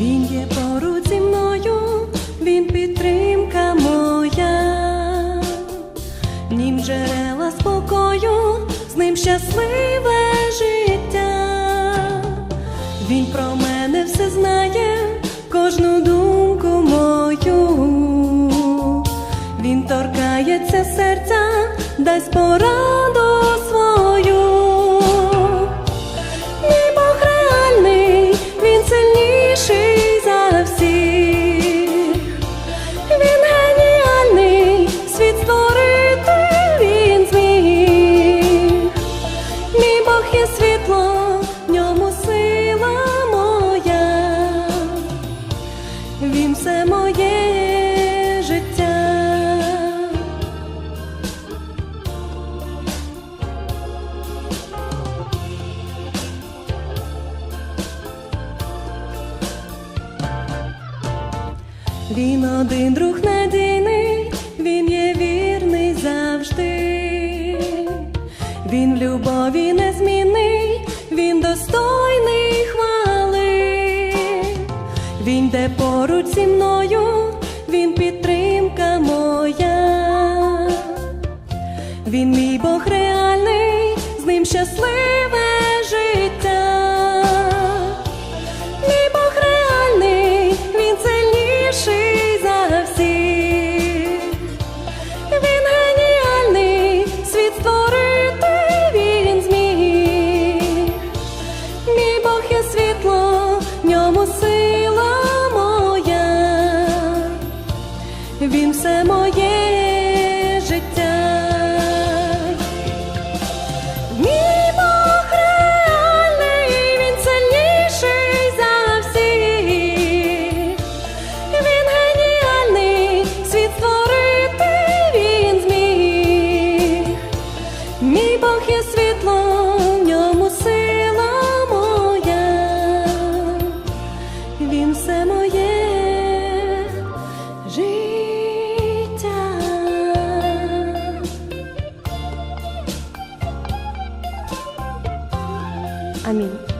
Він є поруч зі мною, він підтримка моя, нім джерела спокою, з ним щасливе життя, він про мене все знає, кожну думку мою, він торкається серця, дасть пораду. Бог світло, в ньому сила моя. Він все моє життя. Він один друг надійний, Він в любові незмінний, він достойний хвали. Він де поруч зі мною, він підтримка моя. Він мій Бог реальний, з ним щасливе I mean.